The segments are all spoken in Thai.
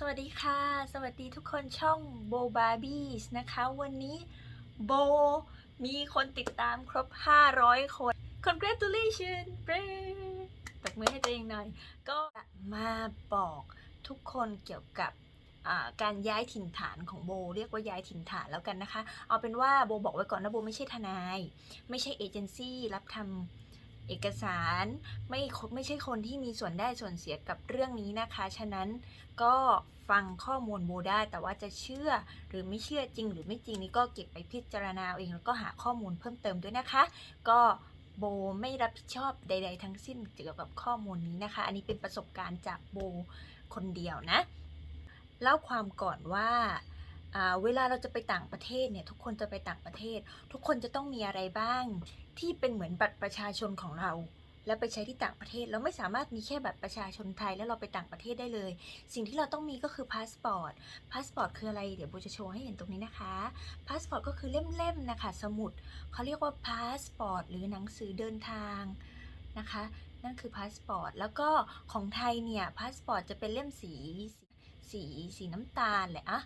สวัสดีค่ะ สวัสดีทุกคนช่องโบบาร์บี้นะคะ วันนี้โบมีคนติดตามครบ 500 คน congratulation เตบมือให้ตัวเองหน่อย ก็มาบอกทุกคนเกี่ยวกับการย้ายถิ่นฐานของโบ เรียกว่าย้ายถิ่นฐานแล้วกันนะคะ เอาเป็นว่าโบบอกไว้ก่อนนะโบไม่ใช่ทนาย ไม่ใช่เอเจนซี่รับทำ เอกสารไม่ไม่ใช่คนที่มีส่วนได้ส่วนเสียกับเรื่องนี้นะคะ ฉะนั้นก็ฟังข้อมูลโบได้ แต่ว่าจะเชื่อหรือไม่เชื่อจริง หรือไม่จริงนี่ก็เก็บไปพิจารณาเองแล้วก็หาข้อมูลเพิ่มเติมด้วยนะคะ ก็โบไม่รับผิดชอบใด ๆ ทั้งสิ้นเกี่ยวกับข้อมูลนี้นะคะ อันนี้เป็นประสบการณ์จากโบคนเดียวนะ เล่าความก่อนว่า เวลาเราจะไปต่างประเทศเนี่ยทุกคนจะไปต่างประเทศ ทุกคนจะต้องมีอะไรบ้าง ที่เป็นเหมือนบัตรประชาชนของเรา แล้วไปใช้ที่ต่างประเทศเราไม่สามารถมีแค่บัตรประชาชนไทยแล้วเราไปต่างประเทศได้เลย สิ่งที่เราต้องมีก็คือพาสปอร์ตพาสปอร์ตคืออะไรเดี๋ยวโบจะโชว์ให้เห็นตรงนี้นะคะพาสปอร์ตก็คือเล่มๆนะคะสมุดเขาเรียกว่าพาสปอร์ตหรือหนังสือเดินทางนะคะนั่นคือพาสปอร์ตแล้วก็ของไทยเนี่ยพาสปอร์ตจะเป็นเล่มสีสีสีน้ำตาลแหละอะ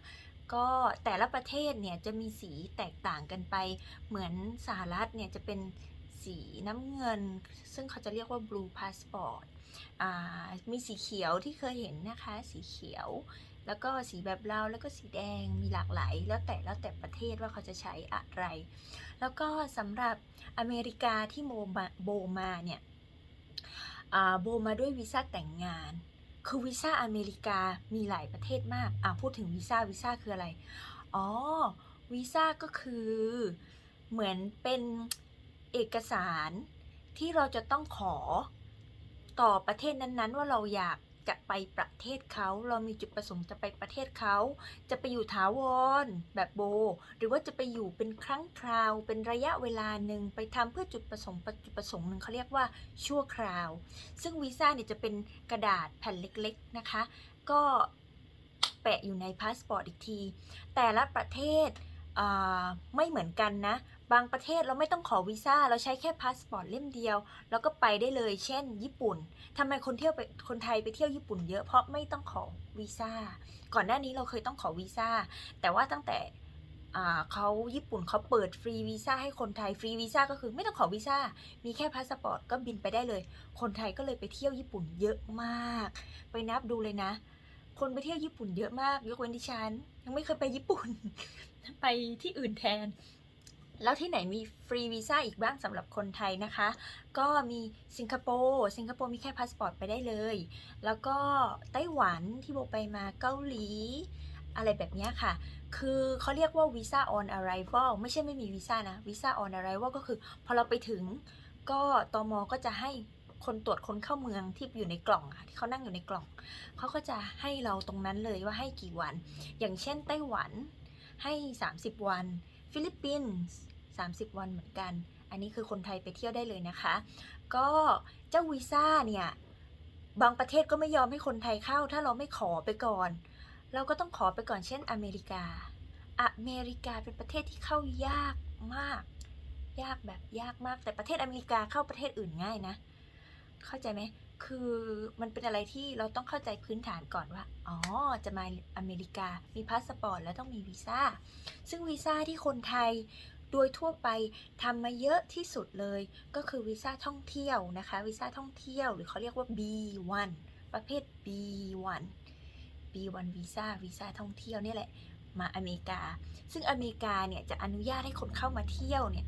ก็แต่ละประเทศเนี่ยจะมีสีแตกต่างกันไป เหมือนสหรัฐเนี่ยจะเป็นสีน้ำเงิน ซึ่งเขาจะเรียกว่า blue passport มีสีเขียวที่เคยเห็นนะคะ สีเขียว แล้วก็สีแบบเราแล้วก็สีแดงมีหลากหลายแล้วแต่แล้วแต่ประเทศว่าเขาจะใช้อะไร แล้วก็สำหรับอเมริกาที่โมมาโบมาเนี่ยโบมาด้วยวีซ่าแต่งงาน คือวีซ่าอเมริกามีหลายประเทศมาก อะพูดถึงวีซ่าวีซ่าคืออะไร อ๋อ วีซ่าก็คือเหมือนเป็นเอกสารที่เราจะต้องขอต่อประเทศนั้นๆ ว่าเราอยาก จะไปประเทศเขา เรามีจุดประสงค์จะไปประเทศเขา จะไปอยู่ถาวรแบบโบ หรือว่าจะไปอยู่เป็นครั้งคราว เป็นระยะเวลาหนึ่งไปทำเพื่อจุดประสงค์จุดประสงค์หนึ่งเขาเรียกว่าชั่วคราว ซึ่งวีซ่าเนี่ยจะเป็นกระดาษแผ่นเล็กๆนะคะ ก็แปะอยู่ในพาสปอร์ตอีกที แต่ละประเทศไม่เหมือนกันนะ บางประเทศเราไม่ต้องขอวีซ่า เราใช้แค่พาสปอร์ตเล่มเดียว แล้วก็ไปได้เลย เช่น ญี่ปุ่นทำไมคนเที่ยวไปคนไทยไปเที่ยวญี่ปุ่นเยอะเพราะไม่ต้องขอวีซ่า ก่อนหน้านี้เราเคยต้องขอวีซ่า แต่ว่าตั้งแต่เขาญี่ปุ่นเขาเปิดฟรีวีซ่าให้คนไทยฟรีวีซ่าก็คือไม่ต้องขอวีซ่ามีแค่พาสปอร์ตก็บินไปได้เลย คนไทยก็เลยไปเที่ยวญี่ปุ่นเยอะมาก ไปนับดูเลยนะ คนไปเที่ยวญี่ปุ่นเยอะมาก ยกเว้นดิฉันยังไม่เคยไปญี่ปุ่น ไปที่อื่นแทน แล้วที่ไหนมีฟรีวีซ่าอีกบ้างสำหรับคนไทยนะคะ ก็มีสิงคโปร์สิงคโปร์มีแค่พาสปอร์ตไปได้เลย แล้วก็ไต้หวันที่โบไปมาเกาหลี อะไรแบบนี้ค่ะ คือเขาเรียกว่าวีซ่า on arrival ไม่ใช่ไม่มีวีซ่านะวีซ่า on arrival ก็คือ พอเราไปถึงก็ตมก็จะให้คนตรวจคนเข้าเมืองที่อยู่ในกล่องอะที่เขานั่งอยู่ในกล่อง เขาก็จะให้เราตรงนั้นเลยว่าให้กี่วัน อย่างเช่นไต้หวันให้ 30 วัน ฟิลิปปินส์ 30 วันเหมือนกัน อันนี้คือคนไทยไปเที่ยวได้เลยนะคะ ก็เจ้าวีซ่าเนี่ย บางประเทศก็ไม่ยอมให้คนไทยเข้า ถ้าเราไม่ขอไปก่อน เราก็ต้องขอไปก่อนเช่นอเมริกา อเมริกาเป็นประเทศที่เข้ายากมาก ยากแบบยากมาก แต่ประเทศอเมริกาเข้าประเทศอื่นง่ายนะ เข้าใจไหมคือมันเป็นอะไรที่เราต้องเข้าใจพื้นฐานก่อนว่า อ๋อ จะมาอเมริกา มีพาสปอร์ตแล้วต้องมีวีซ่า ซึ่งวีซ่าที่คนไทย โดยทั่วไปทำมาเยอะที่สุดเลย ก็คือวีซ่าท่องเที่ยวนะคะวีซ่าท่องเที่ยวหรือเขาเรียกว่า B1 ประเภท B1 B1 วีซ่าวีซ่าท่องเที่ยวนี่แหละมาอเมริกา ซึ่งอเมริกาเนี่ยจะอนุญาตให้คนเข้ามาเที่ยวเนี่ย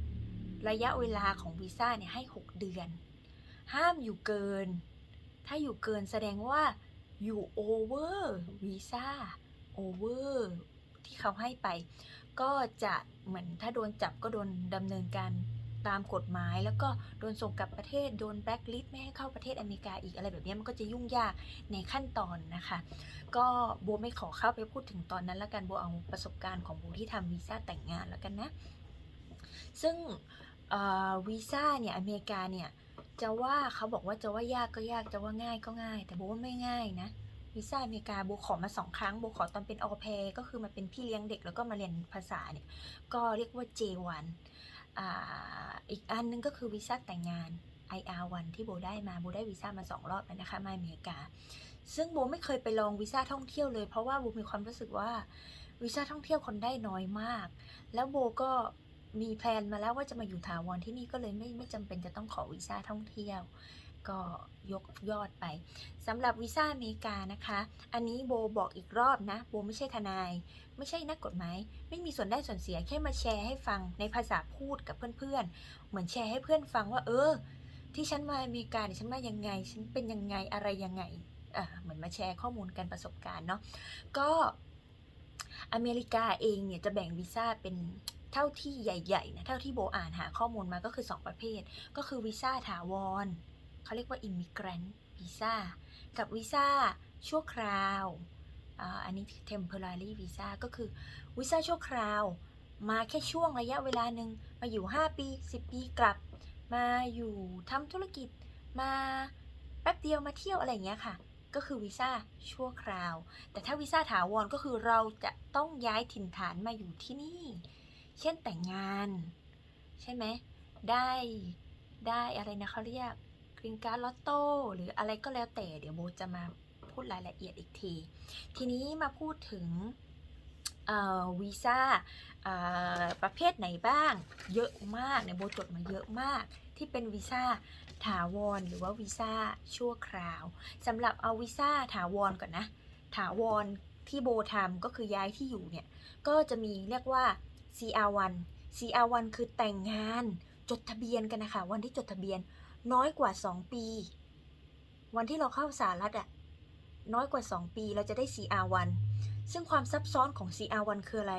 ระยะเวลาของวีซ่าเนี่ยให้ 6 เดือน ห้ามอยู่เกิน ถ้าอยู่เกินแสดงว่าอยู่โอเวอร์วีซ่าโอเวอร์ที่เขาให้ไป ก็จะเหมือนถ้าโดนจับก็โดนดำเนินการตามกฎหมาย แล้วก็โดนส่งกลับประเทศโดนแบล็คลิสต์ไม่ให้เข้าประเทศอเมริกาอีกอะไรแบบนี้มันก็จะยุ่งยากในขั้นตอนนะคะ ก็โบไม่ขอเข้าไปพูดถึงตอนนั้นล้วกันโบเอาประสบการณ์ของโบที่ทำวีซ่าแต่งงานแล้วกันนะ ซึ่งวีซ่าเนี่ยอเมริกาเนี่ยจะว่าเขาบอกว่าจะว่ายากก็ยากจะว่าง่ายก็ง่าย แต่โบว่าไม่ง่ายนะ วีซ่าอเมริกาโบขอมาสองครั้งโบขอตอนเป็นออแพก็คือมาเป็นพี่เลี้ยงเด็กแล้วก็มาเรียนภาษาเนี่ยก็เรียกว่า J1 อ่าอีกอันนึงก็คือวีซ่าแต่งงาน IR1 ที่โบได้มาโบได้วีซ่ามาสองรอบแล้วนะคะมาอเมริกา ซึ่งโบไม่เคยไปลองวีซ่าท่องเที่ยวเลย เพราะว่าโบมีความรู้สึกว่าวีซ่าท่องเที่ยวคนได้น้อยมาก แล้วโบก็มีแพลนมาแล้วว่าจะมาอยู่ถาวรที่นี่ก็เลยไม่ไม่จำเป็นจะต้องขอวีซ่าท่องเที่ยว ก็ยกยอดไปสำหรับวีซ่าอเมริกานะคะ อันนี้โบบอกอีกรอบนะ โบไม่ใช่ทนาย ไม่ใช่นักกฎหมาย ไม่มีส่วนได้ส่วนเสียแค่มาแชร์ให้ฟังในภาษาพูดกับเพื่อนๆ เหมือนแชร์ให้เพื่อนฟังว่า เออ ที่ฉันมาอเมริกาเนี่ยฉันมายังไง ฉันเป็นยังไงอะไรยังไงอะเหมือนมาแชร์ข้อมูลกันประสบการณ์เนาะก็อเมริกาเองเนี่ยจะแบ่งวีซ่าเป็นเท่าที่ใหญ่ๆนะเท่าที่โบอ่านหาข้อมูลมาก็คือ 2 ประเภท ก็คือวีซ่าถาวร เขาเรียกว่า immigrant visa กับวีซ่าชั่วคราว อันนี้ temporary visa ก็คือวีซ่าชั่วคราว มาแค่ช่วงระยะเวลาหนึ่งมาอยู่ 5 ปี 10 ปีกลับ มาอยู่ทำธุรกิจ มาแป๊บเดียวมาเที่ยวอะไรอย่างเงี้ยค่ะก็คือวีซ่าชั่วคราว แต่ถ้าวีซ่าถาวรก็คือเราจะต้องย้ายถิ่นฐานมาอยู่ที่นี่ เช่นแต่งงาน ใช่ไหม ได้ ได้อะไรนะเขาเรียก รีนการ์ลอตโต้หรืออะไรก็แล้วแต่ เดี๋ยวโบจะมาพูดรายละเอียดอีกที ทีนี้มาพูดถึงวีซ่าประเภทไหนบ้าง เยอะมากเนี่ยโบจดมาเยอะมาก ที่เป็นวีซ่าถาวรหรือว่าวีซ่าชั่วคราวสำหรับเอาวีซ่าถาวรก่อนนะ ถาวรที่โบทำก็คือย้ายที่อยู่เนี่ย ก็จะมีเรียกว่า CR1 CR1 คือแต่งงานจดทะเบียนกันนะคะ วันที่จดทะเบียน น้อยกว่า 2 ปี วันที่เราเข้าสหรัฐอะน้อยกว่า 2 ปีเราจะได้ CR1 ซึ่งความซับซ้อนของ CR1 คืออะไร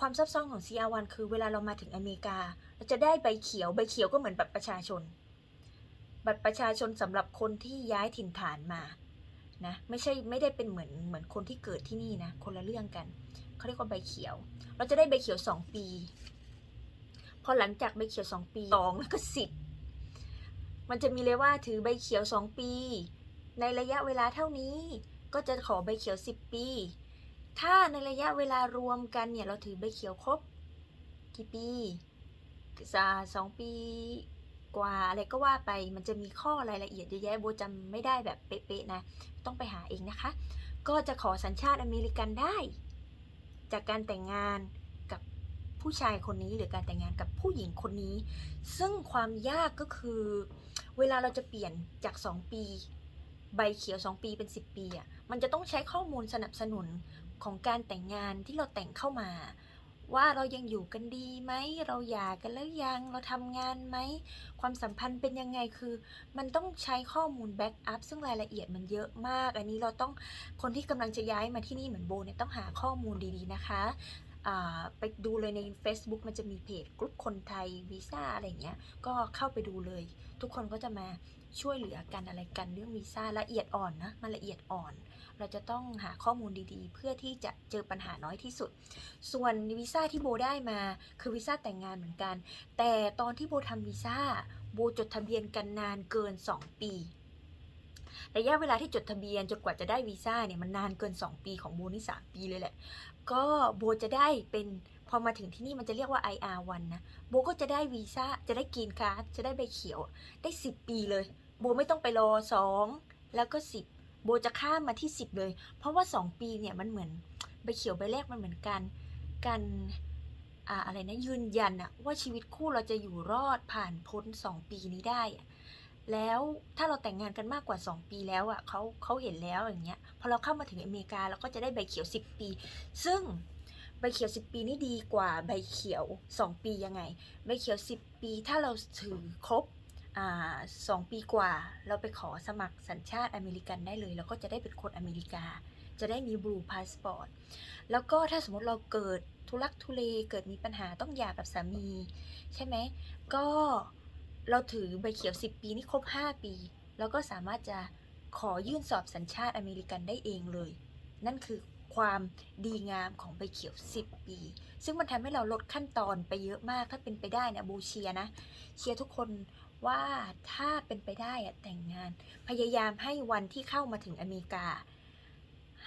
ความซับซ้อนของ CR1 คือเวลาเรามาถึงอเมริกา เราจะได้ใบเขียวใบเขียวก็เหมือนบัตรประชาชน บัตรประชาชนสำหรับคนที่ย้ายถิ่นฐานมานะไม่ใช่ไม่ได้เป็นเหมือนเหมือนคนที่เกิดที่นี่นะคนละเรื่องกันเขาเรียกว่าใบเขียว เราจะได้ใบเขียว 2 ปี พอหลังจากใบเขียว 2 ปีสองแล้วก็สิบ มันจะมีเลยว่าถือใบเขียว 2 ปี ในระยะเวลาเท่านี้ ก็จะขอใบเขียว 10 ปี ถ้าในระยะเวลารวมกันเนี่ยเราถือใบเขียวครบกี่ปีสองปีกว่าอะไรก็ว่าไปมันจะมีข้อรายละเอียดเยอะแยะโบจำไม่ได้แบบเป๊ะๆนะ ต้องไปหาเองนะคะ ก็จะขอสัญชาติอเมริกันได้ จากการแต่งงาน ผู้ชายคนนี้หรือการแต่งงานกับผู้หญิงคนนี้ ซึ่งความยากก็คือ เวลาเราจะเปลี่ยนจาก 2 ปี ใบเขียว 2 ปีเป็น 10 ปีอะ่ะมันจะต้องใช้ข้อมูลสนับสนุนของการแต่งงานที่เราแต่งเข้ามา ว่าเรายังอยู่กันดีไหมเราหย่ากันแล้วยังเราทำงานไหมความสัมพันธ์เป็นยังไงคือ มันต้องใช้ข้อมูลแบ็กอัพซึ่งรายละเอียดมันเยอะมาก อันนี้เราต้องคนที่กำลังจะย้ายมาที่นี่เหมือนโบเนี่ยต้องหาข้อมูลดีๆนะคะ ไปดูเลยใน Facebook มันจะมีเพจกลุ่มคนไทยวีซ่าอะไรเงี้ย ก็เข้าไปดูเลย ทุกคนก็จะมาช่วยเหลือกันอะไรกันเรื่องวีซ่าละเอียดอ่อนนะมันละเอียดอ่อน เราจะต้องหาข้อมูลดีๆ เพื่อที่จะเจอปัญหาน้อยที่สุด ส่วนวีซ่าที่โบได้มาคือวีซ่าแต่งงานเหมือนกัน แต่ตอนที่โบทำวีซ่าโบจดทะเบียนกันนานเกิน 2 ปีระยะเวลาที่จดทะเบียนจนกว่าจะได้วีซ่าเนี่ยมันนานเกิน 2 ปีของโบนี่3ปีเลยแหละ ก็โบจะได้เป็นพอมาถึงที่นี่มันจะเรียกว่า IR1 นะโบก็จะได้วีซ่าจะได้กรีนการ์ดจะได้ใบเขียวได้ 10 ปีเลย โบไม่ต้องไปรอ 2 แล้วก็ 10 โบจะข้ามมาที่ 10 เลย เพราะว่า 2 ปีเนี่ยมันเหมือนใบเขียวใบแรกมันเหมือนกันกันอ่าอะไรนะยืนยันอะว่าชีวิตคู่เราจะอยู่รอดผ่านพ้น 2 ปีนี้ได้อะ แล้วถ้าเราแต่งงานกันมากกว่า 2 ปีแล้วอะเขาเขาเห็นแล้วอย่างเงี้ยพอเราเข้ามาถึงอเมริกาเราก็จะได้ใบเขียว 10 ปี ซึ่งใบเขียว 10 ปีนี่ดีกว่าใบเขียว 2 ปียังไง ใบเขียว 10 ปีถ้าเราถือครบอ่าสองปีกว่าเราไปขอสมัครสัญชาติอเมริกันได้เลย แล้วก็จะได้เป็นคนอเมริกา จะได้มีบลูพาสปอร์ตแล้วก็ถ้าสมมติเราเกิดทุลักทุเลเกิดมีปัญหาต้องหย่ากับสามี ใช่ไหมก็ เราถือใบเขียว 10 ปีนี่ครบ 5 ปี แล้วก็สามารถจะขอยื่นสอบสัญชาติอเมริกันได้เองเลย นั่นคือความดีงามของใบเขียว 10 ปี ซึ่งมันทำให้เราลดขั้นตอนไปเยอะมาก ถ้าเป็นไปได้นะบูเชียนะ เชียร์ทุกคนว่าถ้าเป็นไปได้อะแต่งงาน พยายามให้วันที่เข้ามาถึงอเมริกา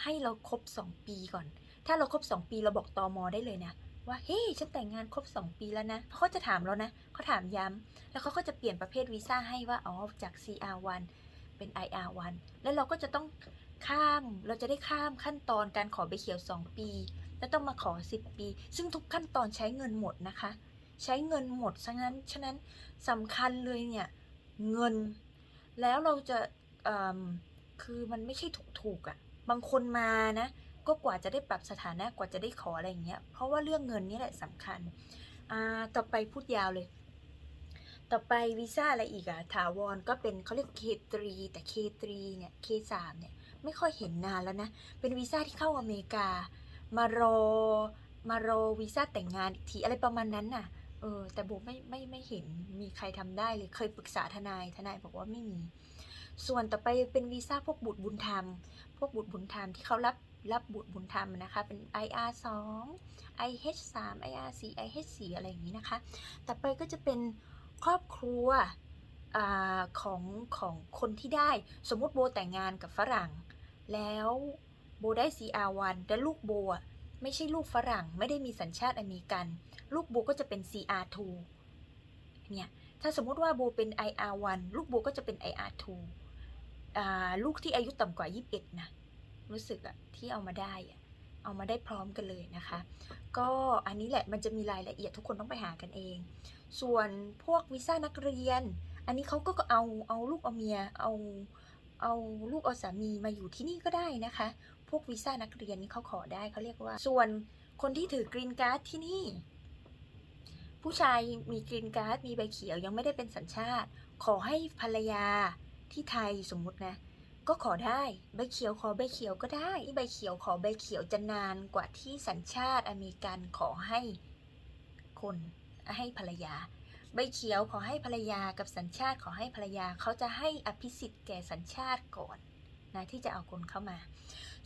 ให้เราครบ 2 ปีก่อน ถ้าเราครบ 2 ปีเราบอกตอมอได้เลยนะ ว่าเฮ้ยฉันแต่งงานครบ 2 ปีแล้วนะเพราะเขาจะถามเรานะเขาถามย้ำแล้วเขาก็จะเปลี่ยนประเภทวีซ่าให้ว่าอ๋อจาก CR1 เป็น IR1 แล้วเราก็จะต้องข้ามเราจะได้ข้ามขั้นตอนการขอใบเขียว 2 ปี แล้วต้องมาขอ 10 ปี ซึ่งทุกขั้นตอนใช้เงินหมดนะคะ ใช้เงินหมดฉะนั้นฉะนั้นสำคัญเลยเนี่ยเงิน แล้วเราจะคือมันไม่ใช่ถูกๆอะ่ะบางคนมานะ ก็กว่าจะได้ปรับสถานะกว่าจะได้ขออะไรอย่างเงี้ยเพราะว่าเรื่องเงินนี่แหละสำคัญอ่าต่อไปพูดยาวเลย ต่อไปวีซ่าอะไรอีกอะถาวรก็เป็นเขาเรียก K3 แต่ K3 เนี่ย K3 เนี่ยไม่ค่อยเห็นนานแล้วนะ เป็นวีซ่าที่เข้าอเมริกามารอมารอวีซ่าแต่งงานอีกทีอะไรประมาณนั้นน่ะเออแต่โบไม่ไม่ไม่เห็นมีใครทำได้เลยเคยปรึกษาทนายทนายบอกว่าไม่มี ส่วนต่อไปเป็นวีซ่าพวกบุตรบุญธรรม พวกบุตรบุญธรรมที่เขารับ รับบุตรบุญธรรมนะคะ เป็น IR 2 IH 3 IR 4 IH 4อะไรอย่างนี้นะคะ ต่อไปก็จะเป็นครอบครัวอของของคนที่ได้ สมมติโบแต่งงานกับฝรั่ง แล้วโบได้ CR1 แต่ลูกโบไม่ใช่ลูกฝรั่งไม่ได้มีสัญชาติอเมริกัน ลูกโบก็จะเป็น CR2 เนี่ยถ้าสมมติว่าโบเป็น IR1 ลูกโบก็จะเป็น IR2 ลูกที่อายุต่ำกว่า 21 นะ รู้สึกอะที่เอามาได้อะเอามาได้พร้อมกันเลยนะคะ ก็อันนี้แหละมันจะมีรายละเอียดทุกคนต้องไปหากันเอง ส่วนพวกวีซ่านักเรียน อันนี้เขาก็เอาเอาลูกเอาเมียเอาเอาลูกเอาสามีมาอยู่ที่นี่ก็ได้นะคะ พวกวีซ่านักเรียนนี่เขาขอได้เขาเรียกว่า ส่วนคนที่ถือกรีนการ์ดที่นี่ ผู้ชายมีกรีนการ์ดมีใบเขียวยังไม่ได้เป็นสัญชาติ ขอให้ภรรยาที่ไทยสมมุตินะ ก็ขอได้ใบเขียวขอใบเขียวก็ได้ใบเขียวขอใบเขียวจะนานกว่าที่สัญชาติอเมริกันขอให้คนให้ภรรยา ใบเขียวขอให้ภรรยากับสัญชาติขอให้ภรรยาเขาจะให้อภิสิทธิ์แก่สัญชาติก่อนนะที่จะเอาคนเข้ามา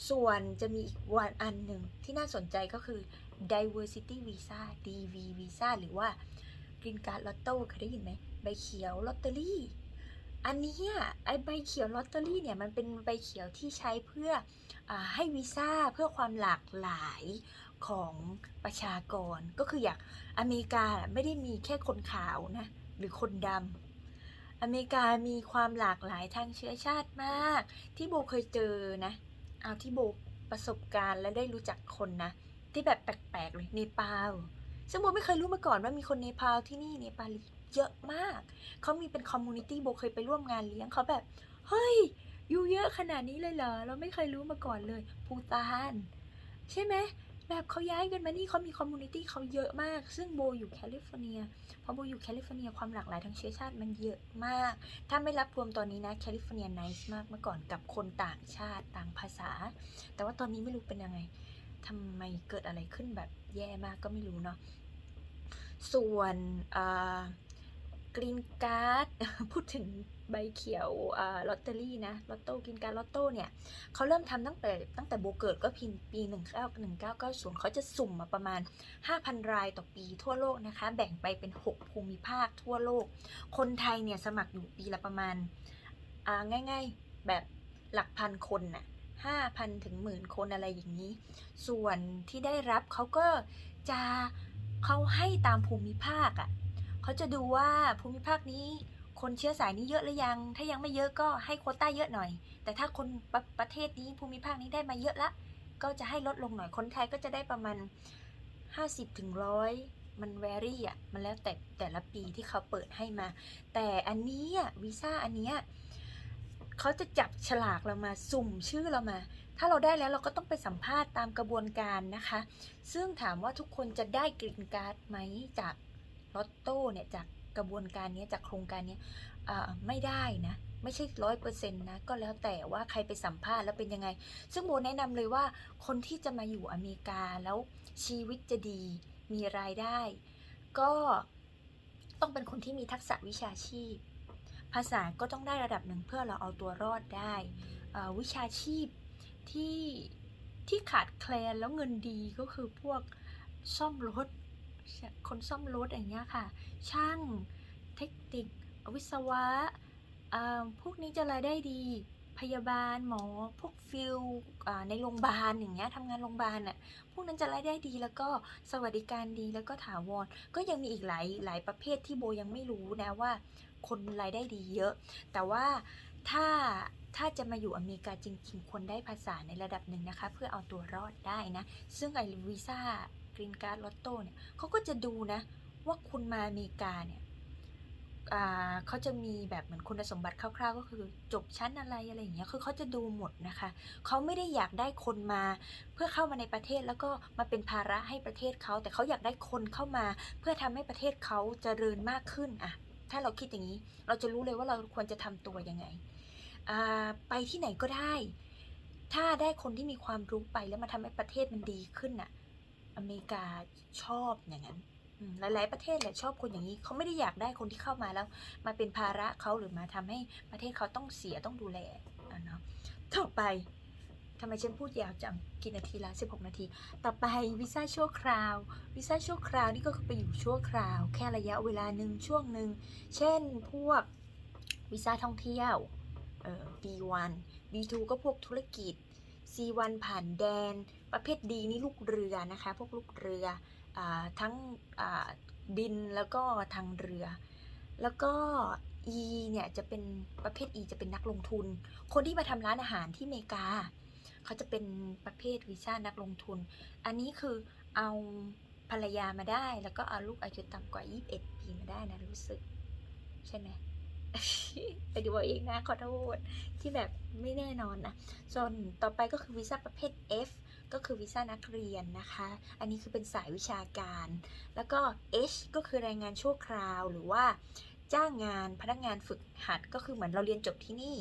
ส่วนจะมีอีกวันอันหนึ่งที่น่าสนใจก็คือ diversity visa DV visa หรือว่า green card lotto เคยได้ยินไหมใบเขียวลอตเตอรี่ อันนี้ไอใบเขียวลอตเตอรี่เนี่ยมันเป็นใบเขียวที่ใช้เพื่ออให้วีซ่าเพื่อความหลากหลายของประชากรก็คืออยากอเมริกาไม่ได้มีแค่คนขาวนะหรือคนดำอเมริกามีความหลากหลายทางเชื้อชาติมาก ที่โบเคยเจอนะเอาที่โบประสบการณ์และได้รู้จักคนนะที่แบบแปลกๆเลยเนปาลซึ่งโบไม่เคยรู้มาก่อนว่ามีคนเนปาลที่นี่เนปาล เยอะมาก เขามีเป็นคอมมูนิตี้โบเคยไปร่วมงานเลี้ยงเขาแบบ เฮ้ย อยู่เยอะขนาดนี้เลยเหรอ เราไม่เคยรู้มาก่อนเลยภูตานใช่ไหมแบบเขาย้ายกันมานี่เขามีคอมมูนิตี้เขาเยอะมาก ซึ่งโบอยู่แคลิฟอร์เนียเพราะโบอยู่แคลิฟอร์เนียความหลากหลายทางเชื้อชาติมันเยอะมาก ถ้าไม่รับรวมตอนนี้นะแคลิฟอร์เนียไนส์มากเมื่อก่อนกับคนต่างชาติต่างภาษา แต่ว่าตอนนี้ไม่รู้เป็นยังไงทำไมเกิดอะไรขึ้นแบบแย่มากก็ไม่รู้เนาะส่วน กรีนการ์ดพูดถึงใบเขียวลอตเตอรี่นะลอตโต้กรีนการ์ดลอตโต้เนี่ยเขาเริ่มทำตั้งแต่ตั้งแต่โบเกิดก็พินปี1 9 1 9 9 0เขาจะสุ่มมาประมาณ 5,000 รายต่อปีทั่วโลกนะคะ แบ่งไปเป็น 6 ภูมิภาคทั่วโลก คนไทยเนี่ยสมัครอยู่ปีละประมาณาง่าย ๆแบบหลักพันคนน่ะห้าพันถึงหมื่นคนอะไรอย่างนี้ ส่วนที่ได้รับเขาก็จะเขาให้ตามภูมิภาคอะ่ะ เขาจะดูว่าภูมิภาคนี้คนเชื้อสายนี้เยอะหรือยัง ถ้ายังไม่เยอะก็ให้โคต้าเยอะหน่อย แต่ถ้าคนประประเทศนี้ภูมิภาคนี้ได้มาเยอะละ ก็จะให้ลดลงหน่อย คนไทยก็จะได้ประมาณ 50ถึงร้อยมันแวรี่อะ มันแล้วแต่แต่ละปีที่เขาเปิดให้มา แต่อันนี้อะวีซ่าอันเนี้ยเขาจะจับฉลากเรามาสุ่มชื่อเรามา ถ้าเราได้แล้วเราก็ต้องไปสัมภาษณ์ตามกระบวนการนะคะ ซึ่งถามว่าทุกคนจะได้กรีนการ์ดไหมจาก ลอตโต้เนี่ยจากกระบวนการนี้จากโครงการนี้ไม่ได้นะไม่ใช่ร้อยเปอร์เซ็นต์นะก็แล้วแต่ว่าใครไปสัมภาษณ์แล้วเป็นยังไง ซึ่งโบแนะนำเลยว่าคนที่จะมาอยู่อเมริกาแล้วชีวิตจะดีมีรายได้ ก็ต้องเป็นคนที่มีทักษะวิชาชีพ ภาษาก็ต้องได้ระดับหนึ่งเพื่อเราเอาตัวรอดได้วิชาชีพที่ที่ขาดแคลนแล้วเงินดีก็คือพวกซ่อมรถ คนซ่อมรถอย่างเงี้ยค่ะ ช่างเทคนิควิศวะพวกนี้จะรายได้ดีพยาบาลหมอพวกฟิลในโรงพยาบาลอย่างเงี้ยทำงานโรงพยาบาลน่ะพวกนั้นจะรายได้ดีแล้วก็สวัสดิการดีแล้วก็ถาวร ก็ยังมีอีกหลายหลายประเภทที่โบยังไม่รู้นะว่า คนรายได้ดีเยอะ แต่ว่าถ้าถ้าจะมาอยู่อเมริกาจริงๆควรได้ภาษาในระดับหนึ่งนะคะ เพื่อเอาตัวรอดได้นะ ซึ่งไอวีซ่า กรีนการ์ดลอตโต้เนี่ยเขาก็จะดูนะว่าคุณมาอเมริกาเนี่ยเขาจะมีแบบเหมือนคุณสมบัติคร่าวๆ ก็คือจบชั้นอะไรอะไรอย่างเงี้ย คือเขาจะดูหมดนะคะ เขาไม่ได้อยากได้คนมา เพื่อเข้ามาในประเทศแล้วก็มาเป็นภาระให้ประเทศเขา แต่เขาอยากได้คนเข้ามา เพื่อทำให้ประเทศเขาเจริญมากขึ้นอะถ้าเราคิดอย่างนี้ เราจะรู้เลยว่าเราควรจะทำตัวยังไง ไปที่ไหนก็ได้ ถ้าได้คนที่มีความรู้ไปแล้วมาทำให้ประเทศมันดีขึ้นน่ะ อเมริกาชอบอย่างนั้นหลายๆประเทศแหละชอบคนอย่างนี้เขาไม่ได้อยากได้คนที่เข้ามาแล้ว มาเป็นภาระเขาหรือมาทำให้ประเทศเขาต้องเสียต้องดูแลอะเนาะต่อไปทำไมฉันพูดยาวจังกี่นาทีละ16 นาที ต่อไปวีซ่าชั่วคราว วีซ่าชั่วคราวนี่ก็คือไปอยู่ชั่วคราว แค่ระยะเวลาหนึ่งช่วงหนึ่ง เช่นพวกวีซ่าท่องเที่ยวเอ่อ B1 B2 ก็พวกธุรกิจ C1 ผ่านแดน ประเภท D นี่ลูกเรือนะคะ พวกลูกเรืออทั้งอ่าบินแล้วก็ทางเรือ แล้วก็ E เนี่ยจะเป็นประเภท E จะเป็นนักลงทุน คนที่มาทำร้านอาหารที่อเมริกา เขาจะเป็นประเภทวีซ่านักลงทุน อันนี้คือเอาภรรยามาได้ แล้วก็เอาลูกอายุต่ำกว่า 21 ปีมาได้นะรู้สึก ใช่ไหม ไปดูเอาเองนะขอโทษที่แบบไม่แน่นอนนะส่วนต่อไปก็คือวีซ่าประเภท F ก็คือวีซ่านักเรียนนะคะ อันนี้คือเป็นสายวิชาการ แล้วก็ H ก็คือแรงงานชั่วคราวหรือว่า จ้างงานพนักงานฝึกหัดก็คือเหมือนเราเรียนจบที่นี่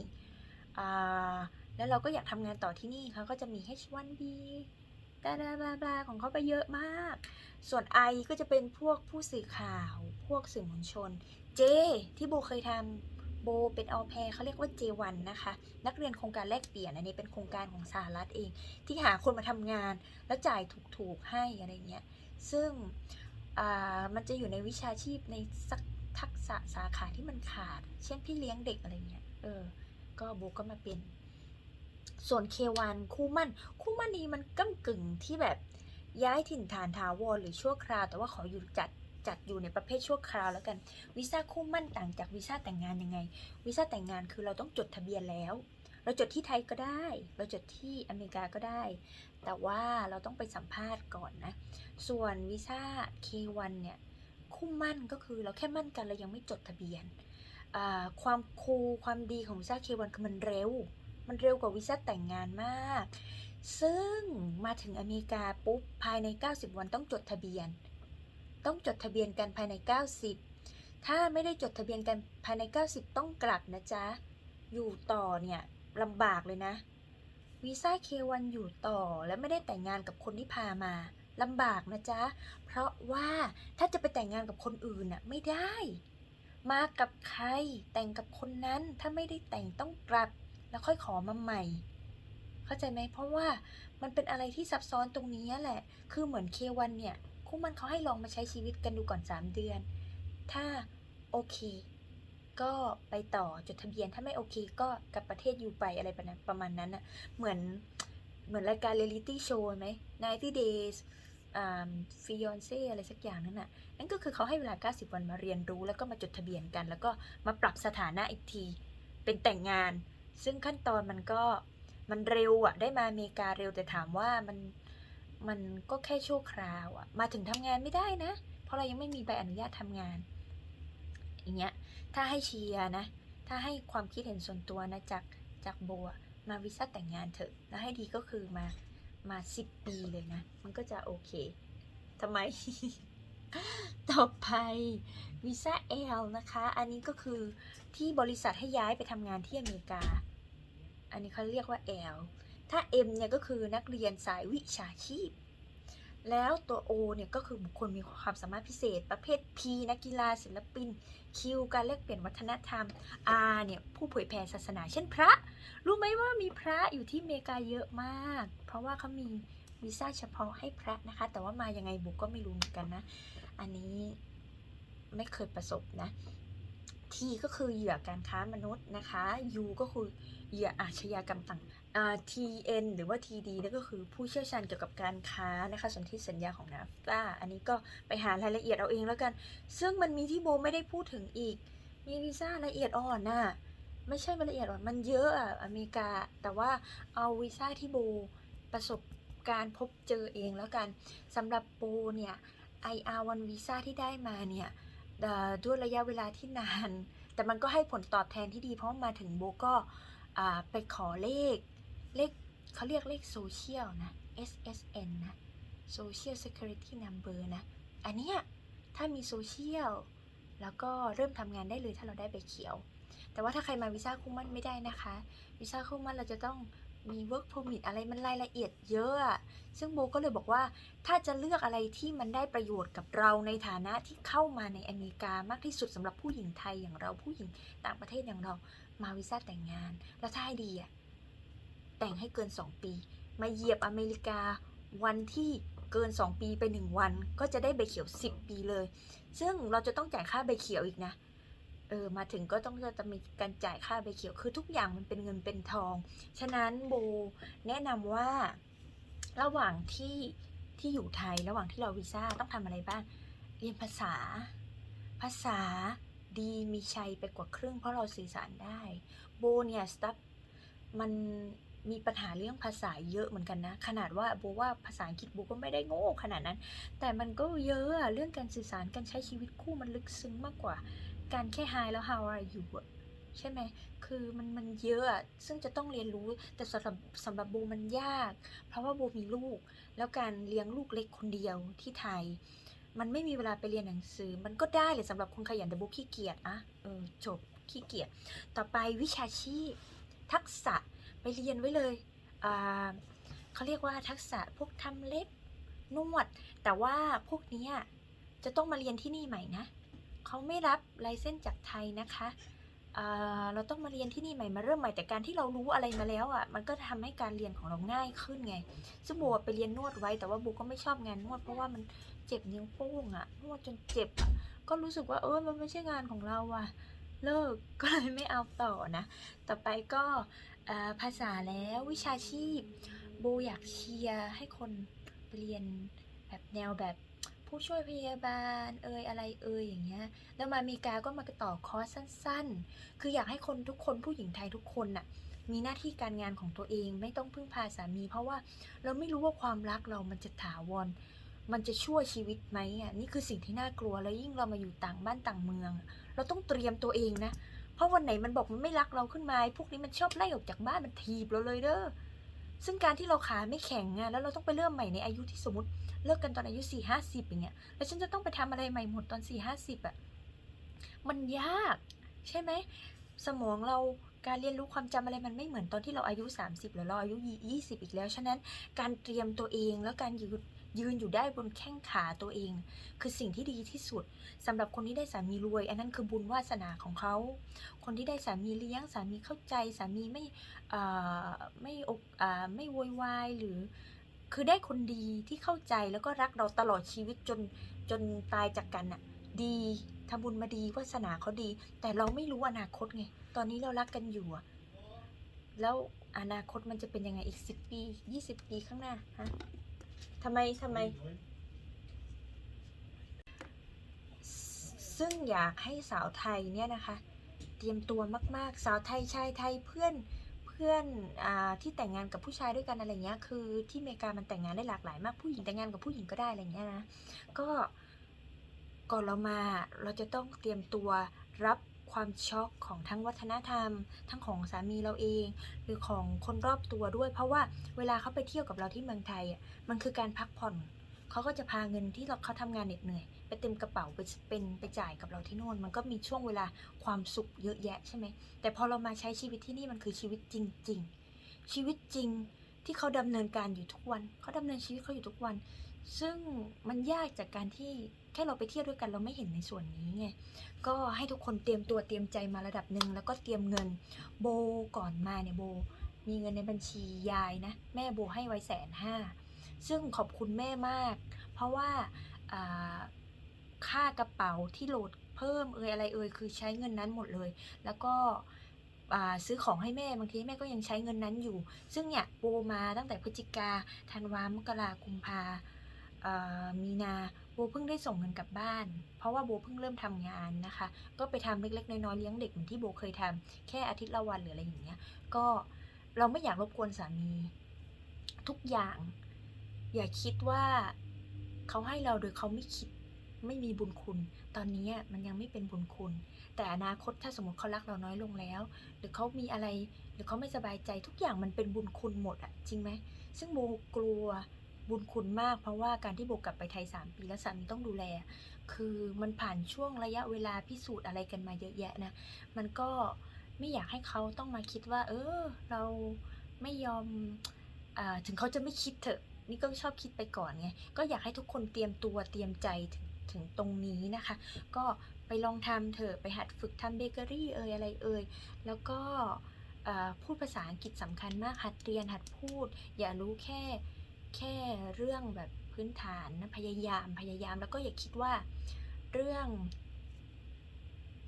แล้วเราก็อยากทำงานต่อที่นี่เขาก็จะมี H1B บลาบลาบลาบลาของเขาไปเยอะมาก ส่วน I ก็จะเป็นพวกผู้สื่อข่าว พวกสื่อมวลชน J ที่โบเคยทำโบเป็นออแพรเขาเรียกว่า J1 นะคะ นักเรียนโครงการแลกเปลี่ยนอันนี้เป็นโครงการของสหรัฐเอง ที่หาคนมาทำงานแล้วจ่ายถูกๆให้อะไรเงี้ยซึ่งอ่ามันจะอยู่ในวิชาชีพในสักทักษะสาขาที่มันขาด เช่นพี่เลี้ยงเด็กอะไรเงี้ยเออก็โบก็มาเป็นส่วนเควันคู่มั่น คู่มั่นนี้มันก้ากึ่งที่แบบย้ายถิ่นฐานถาวรหรือชั่วคราว แต่ว่าขออยู่จัด จัดอยู่ในประเภทชั่วคราวแล้วกันวีซ่าคู่มั่นต่างจากวีซ่าแต่งงานยังไงวีซ่าแต่งงานคือเราต้องจดทะเบียนแล้ว เราจดที่ไทยก็ได้ เราจดที่อเมริกาก็ได้ แต่ว่าเราต้องไปสัมภาษณ์ก่อนนะ ส่วนวีซ่า K1 เนี่ยคู่มั่นก็คือเราแค่มั่นกันเรายังไม่จดทะเบียน ความคูลความดีของวีซ่า K1 คือมันเร็ว มันเร็วกว่าวีซ่าแต่งงานมาก ซึ่งมาถึงอเมริกาปุ๊บภายใน 90 วันต้องจดทะเบียน ต้องจดทะเบียนกันภายใน 90 ถ้าไม่ได้จดทะเบียนกันภายใน 90 ต้องกลับนะจ๊ะ อยู่ต่อเนี่ยลำบากเลยนะวีซ่า K1 อยู่ต่อและไม่ได้แต่งงานกับคนที่พามาลำบากนะจ๊ะ เพราะว่าถ้าจะไปแต่งงานกับคนอื่นน่ะไม่ได้ มากับใครแต่งกับคนนั้นถ้าไม่ได้แต่งต้องกลับแล้วค่อยขอมาใหม่ เข้าใจไหมเพราะว่ามันเป็นอะไรที่ซับซ้อนตรงนี้แหละ คือเหมือน K1 เนี่ย คู่มันเขาให้ลองมาใช้ชีวิตกันดูก่อน 3 เดือน ถ้าโอเค ก็ไปต่อจดทะเบียนถ้าไม่โอเคก็กลับประเทศอยู่ไปอะไรประมาณนั้นนะเหมือนเหมือนรายการเรียลิตี้โชว์ไหม90 days อ่าฟิยอนเซ่อะไรสักอย่างนั่นน่ะ นั่นก็คือเขาให้เวลา 90 วันมาเรียนรู้ แล้วก็มาจดทะเบียนกัน แล้วก็มาปรับสถานะอีกที เป็นแต่งงาน ซึ่งขั้นตอนมันก็มันเร็วอะได้มาอเมริกาเร็วแต่ถามว่ามัน มันก็แค่ชั่วคราวอะมาถึงทำงานไม่ได้นะ เพราะเรายังไม่มีใบอนุญาตทำงาน อย่างเงี้ย ถ้าให้เชียร์นะ ถ้าให้ความคิดเห็นส่วนตัวนะจากจากบอะมาวีซ่าแต่งงานเถอะ แล้วให้ดีก็คือมามาสิบปีเลยนะ มันก็จะโอเคทำไม ต่อไปวีซ่า L นะคะ อันนี้ก็คือที่บริษัทให้ย้ายไปทำงานที่อเมริกา อันนี้เขาเรียกว่า L ถ้า M เนี่ยก็คือนักเรียนสายวิชาชีพ แล้วตัว O เนี่ยก็คือบุคคลมีความสามารถพิเศษ ประเภท P นักกีฬาศิลปิน Q การแลกเปลี่ยนวัฒนธรรม R เนี่ยผู้เผยแผ่ศาสนา เช่นพระ รู้ไหมว่ามีพระอยู่ที่อเมริกาเยอะมาก เพราะว่าเขามีวีซ่าเฉพาะให้พระนะคะ แต่ว่ามายังไงบุกก็ไม่รู้เหมือนกันนะ อันนี้ไม่เคยประสบนะ T ก็คือเหยื่อการค้ามนุษย์นะคะ U ก็คือเหยื่ออาชญากรรมต่าง TN หรือว่า TD นั่นก็คือผู้เชี่ยวชาญเกี่ยวกับการค้านะคะสนธิสัญญาของนาฟตาอันนี้ก็ไปหารายละเอียดเอาเองแล้วกัน ซึ่งมันมีที่โบไม่ได้พูดถึงอีก มีวีซ่าละเอียดอ่อนน่ะไม่ใช่มันละเอียดหรอกมันเยอะอะอเมริกา แต่ว่าเอาวีซ่าที่โบประสบการพบเจอเองแล้วกันสำหรับโบเนี่ย IR1 วีซ่าที่ได้มาเนี่ยด้วยระยะเวลาที่นาน แต่มันก็ให้ผลตอบแทนที่ดีเพราะมาถึงโบก็ไปขอเลข เลขเขาเรียกเลขโซเชียลนะ SSN นะ Social Security Number นะ อันเนี้ยถ้ามีโซเชียลแล้วก็เริ่มทำงานได้เลยถ้าเราได้ใบเขียว แต่ว่าถ้าใครมาวีซ่าคู่มั่นไม่ได้นะคะ วีซ่าคู่มั่นเราจะต้องมี work permit อะไรมันรายละเอียดเยอะ ซึ่งโบก็เลยบอกว่า ถ้าจะเลือกอะไรที่มันได้ประโยชน์กับเราในฐานะที่เข้ามาในอเมริกามากที่สุดสำหรับผู้หญิงไทยอย่างเราผู้หญิงต่างประเทศอย่างเรามาวีซ่าแต่งงาน แล้วถ้าให้ดีอะ แต่งให้เกิน 2 ปี มาเหยียบอเมริกาวันที่เกิน 2 ปีไป 1 วัน ก็จะได้ใบเขียว 10 ปีเลย ซึ่งเราจะต้องจ่ายค่าใบเขียวอีกนะเออมาถึงก็ต้องจะมีการจ่ายค่าใบเขียวคือทุกอย่างมันเป็นเงินเป็นทอง ฉะนั้นโบแนะนำว่าระหว่างที่ที่อยู่ไทยระหว่างที่เราวีซ่าต้องทำอะไรบ้าง เรียนภาษา ภาษาดีมีชัยไปกว่าครึ่งเพราะเราสื่อสารได้ โบเนี่ยสตัฟมัน มีปัญหาเรื่องภาษาเยอะเหมือนกันนะ ขนาดว่าโบว่าภาษาอังกฤษโบก็ไม่ได้โง่ขนาดนั้น แต่มันก็เยอะอะเรื่องการสื่อสารการใช้ชีวิตคู่มันลึกซึ้งมากกว่า การแค่ hi แล้ว how are you อะใช่ไหม คือมันมันเยอะอะซึ่งจะต้องเรียนรู้ แต่สำหรับสำหรับโบมันยาก เพราะว่าโบมีลูก แล้วการเลี้ยงลูกเล็กคนเดียวที่ไทย มันไม่มีเวลาไปเรียนหนังสือ มันก็ได้เลยสำหรับคนขยันแต่โบขี้เกียจอะเออจบขี้เกียจ ต่อไปวิชาชีพ ทักษะ ไปเรียนไว้เลยเขาเรียกว่าทักษะพวกทำเล็บนวด แต่ว่าพวกนี้จะต้องมาเรียนที่นี่ใหม่นะเขาไม่รับไลเซนส์จากไทยนะคะเราต้องมาเรียนที่นี่ใหม่มาเริ่มใหม่แต่การที่เรารู้อะไรมาแล้วอะมันก็ทำให้การเรียนของเราง่ายขึ้นไงซึ่งโบไปเรียนนวดไว้แต่ว่าโบก็ไม่ชอบงานนวดเพราะว่ามันเจ็บนิ้วโป้งอะนวดจนเจ็บอะก็รู้สึกว่าเออมันไม่ใช่งานของเราอะ เลิกก็เลยไม่เอาต่อนะ ต่อไปก็ภาษาแล้ววิชาชีพโบอยากเชียร์ให้คนเรียนแบบแนวแบบผู้ช่วยพยาบาลเอ่ยอะไรเอ่ยอย่างเงี้ย แล้วมาอเมริกาก็มาต่อคอร์สสั้น ๆ คืออยากให้คนทุกคนผู้หญิงไทยทุกคนน่ะมีหน้าที่การงานของตัวเองไม่ต้องพึ่งพาสามี เพราะว่าเราไม่รู้ว่าความรักเรามันจะถาวร มันจะชั่วชีวิตไหมอะนี่คือสิ่งที่น่ากลัวแล้วยิ่งเรามาอยู่ต่างบ้านต่างเมือง เราต้องเตรียมตัวเองนะ เพราะวันไหนมันบอกมันไม่รักเราขึ้นมาพวกนี้มันชอบไล่ออกจากบ้านมันทีบเราเลยเด้อซึ่งการที่เราขาไม่แข็งอะแล้วเราต้องไปเริ่มใหม่ในอายุที่สมมติเลิกกันตอนอายุสี่ห้าสิบอย่างเงี้ยแล้วฉันจะต้องไปทำอะไรใหม่หมดตอนสี่ห้าสิบอะมันยากใช่ไหมสมองเราการเรียนรู้ความจำอะไรมันไม่เหมือนตอนที่เราอายุ 30 หรือเราอายุ 20 อีกแล้ว ฉะนั้นการเตรียมตัวเองแล้วการยืน ยืนอยู่ได้บนแข้งขาตัวเอง คือสิ่งที่ดีที่สุดสำหรับคนที่ได้สามีรวย อันนั้นคือบุญวาสนาของเขา คนที่ได้สามีเลี้ยงสามีเข้าใจสามีไม่ไม่อกอ่าไม่โวยวายหรือคือได้คนดีที่เข้าใจแล้วก็รักเราตลอดชีวิตจนจนตายจากกันน่ะ ดีทำบุญมาดีวาสนาเขาดี แต่เราไม่รู้อนาคตไง ตอนนี้เรารักกันอยู่อะแล้วอนาคตมันจะเป็นยังไงอีกสิบปียี่สิบปีข้างหน้าฮะ ทำไมทำไม ซึ่งอยากให้สาวไทยเนี่ยนะคะ เตรียมตัวมาก ๆ สาวไทยชายไทยเพื่อนเพื่อนอที่แต่งงานกับผู้ชายด้วยกันอะไรเงี้ย คือที่อเมริกามันแต่งงานได้หลากหลายมาก ผู้หญิงแต่งงานกับผู้หญิงก็ได้อะไรเงี้ยนะ ก็ก่อนเรามาเราจะต้องเตรียมตัวรับ ความช็อกของทั้งวัฒนธรรม ทั้งของสามีเราเอง หรือของคนรอบตัวด้วย เพราะว่าเวลาเขาไปเที่ยวกับเราที่เมืองไทยอะมันคือการพักผ่อนเขาก็จะพาเงินที่เราเขาทำงานเหน็ดเหนื่อยไปเต็มกระเป๋าไปเป็นไปจ่ายกับเราที่โน่น มันก็มีช่วงเวลาความสุขเยอะแยะใช่ไหมแต่พอเรามาใช้ชีวิตที่นี่มันคือชีวิตจริง ๆ ชีวิตจริงที่เขาดำเนินการอยู่ทุกวัน เขาดำเนินชีวิตเขาอยู่ทุกวัน ซึ่งมันยากจากการที่แค่เราไปเที่ยวด้วยกันเราไม่เห็นในส่วนนี้ไง ก็ให้ทุกคนเตรียมตัวเตรียมใจมาระดับหนึ่งแล้วก็เตรียมเงินโบก่อนมาเนี่ยโบ มีเงินในบัญชียายนะ แม่โบให้ไว้แสนห้าซึ่งขอบคุณแม่มาก เพราะว่าค่ากระเป๋าที่โหลดเพิ่มเอยอะไรเอยคือใช้เงินนั้นหมดเลย แล้วก็ซื้อของให้แม่บางทีแม่ก็ยังใช้เงินนั้นอยู่ ซึ่งเนี่ยโบมาตั้งแต่พฤศจิกาธันวามกรากุมภา มีนาโบเพิ่งได้ส่งเงินกลับบ้าน เพราะว่าโบเพิ่งเริ่มทำงานนะคะ ก็ไปทำเล็กๆน้อยๆเลี้ยงเด็กเหมือนที่โบเคยทำแค่อาทิตย์ละวันหรืออะไรอย่างเงี้ย ก็เราไม่อยากรบกวนสามี ทุกอย่าง อย่าคิดว่าเขาให้เราโดยเขาไม่คิดไม่มีบุญคุณ ตอนนี้มันยังไม่เป็นบุญคุณ แต่อนาคตถ้าสมมติเขารักเราน้อยลงแล้ว หรือเขามีอะไร หรือเขาไม่สบายใจทุกอย่างมันเป็นบุญคุณหมดอะจริงไหม ซึ่งโบกลัว บุญคุณมาก เพราะว่าการที่โบกลับไปไทย 3 ปีแล้วสามีต้องดูแล คือมันผ่านช่วงระยะเวลาพิสูจน์อะไรกันมาเยอะแยะนะ มันก็ไม่อยากให้เขาต้องมาคิดว่า เออ เราไม่ยอมอถึงเขาจะไม่คิดเถอะ นี่ก็ชอบคิดไปก่อนไง ก็อยากให้ทุกคนเตรียมตัวเตรียมใจถึงถึงตรงนี้นะคะ ก็ไปลองทำเถอะ ไปหัดฝึกทำเบเกอรี่เอ่ยอะไรเอ่ย แล้วก็พูดภาษาอังกฤษสำคัญมาก หัดเรียนหัดพูด อย่ารู้แค่ แค่เรื่องแบบพื้นฐานนะพยายามพยายามแล้วก็อย่าคิดว่าเรื่อง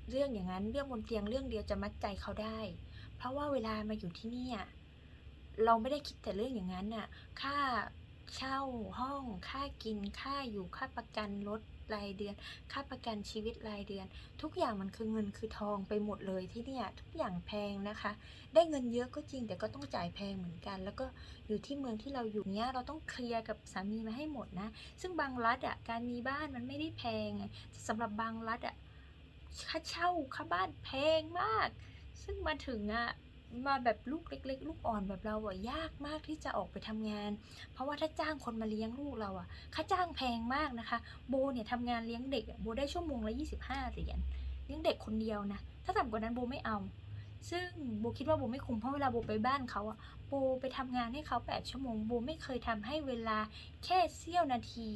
เรื่องอย่างนั้นเรื่องบนเตียงเรื่องเดียวจะมัดใจเขาได้ เพราะว่าเวลามาอยู่ที่นี่เราไม่ได้คิดแต่เรื่องอย่างนั้นน่ะ ค่า เช่าห้องค่ากินค่าอยู่ค่าประกันรถรายเดือน ค่าประกันชีวิตรายเดือน ทุกอย่างมันคือเงินคือทองไปหมดเลยที่เนี่ยทุกอย่างแพงนะคะ ได้เงินเยอะก็จริงแต่ก็ต้องจ่ายแพงเหมือนกัน แล้วก็อยู่ที่เมืองที่เราอยู่เนี้ยเราต้องเคลียร์กับสามีมาให้หมดนะ ซึ่งบางรัฐอะการมีบ้านมันไม่ได้แพงไงสำหรับบางรัฐอะค่าเช่าค่าบ้านแพงมาก ซึ่งมาถึงอะ มาแบบลูกเล็ก ๆ ลูกอ่อนแบบเราอะยากมากที่จะออกไปทำงาน เพราะว่าถ้าจ้างคนมาเลี้ยงลูกเราอะค่าจ้างแพงมากนะคะ โบเนี่ยทำงานเลี้ยงเด็กอะโบได้ชั่วโมงละ25เหรียญเลี้ยงเด็กคนเดียวนะถ้าต่ำกว่านั้นโบไม่เอา ซึ่งโบคิดว่าโบไม่คุ้มเพราะเวลาโบไปบ้านเขาอะโบไปทำงานให้เขา8ชั่วโมงโบไม่เคยทำให้เวลาแค่เสี้ยวนาที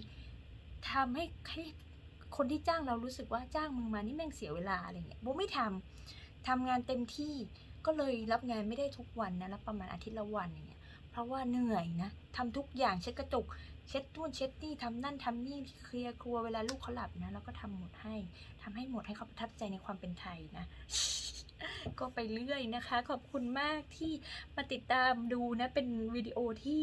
ทำให้ให้คนที่จ้างเรารู้สึกว่าจ้างมึงมานี่แม่งเสียเวลาอะไรเงี้ยโบไม่ทำทำงานเต็มที่ ก็เลยรับงานไม่ได้ทุกวันนะรับประมาณอาทิตย์ละวันอย่างเงี้ยเพราะว่าเหนื่อยนะทำทุกอย่างเช็ดกระจกเช็ดนู่นเช็ดนี่ทำนั่นทำนี่เคลียร์ครัวเวลาลูกเขาหลับนะแล้วก็ทำหมดให้ทำให้หมดให้เขาประทับใจในความเป็นไทยนะก็ไปเรื่อยนะคะ ขอบคุณมากที่มาติดตามดูนะ เป็นวิดีโอที่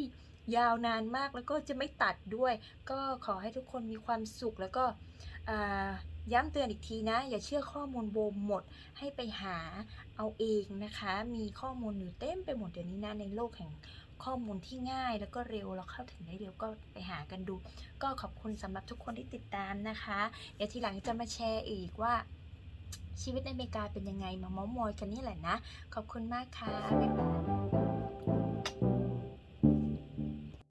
ยาวนานมากแล้วก็จะไม่ตัดด้วย ก็ขอให้ทุกคนมีความสุขแล้วก็อ่า ย้ำเตือนอีกทีนะ อย่าเชื่อข้อมูลโบมหมดให้ไปหาเอาเองนะคะ มีข้อมูลอยู่เต็มไปหมดเดี๋ยวนี้นะในโลกแห่งข้อมูลที่ง่ายแล้วก็เร็วเราเข้าถึงได้เร็วก็ไปหากันดู ก็ขอบคุณสำหรับทุกคนที่ติดตามนะคะ เดี๋ยวทีหลังจะมาแชร์อีกว่า ชีวิตในอเมริกาเป็นยังไงมาเม้ามอยกันนี่แหละนะ ขอบคุณมากค่ะบ๊ายบาย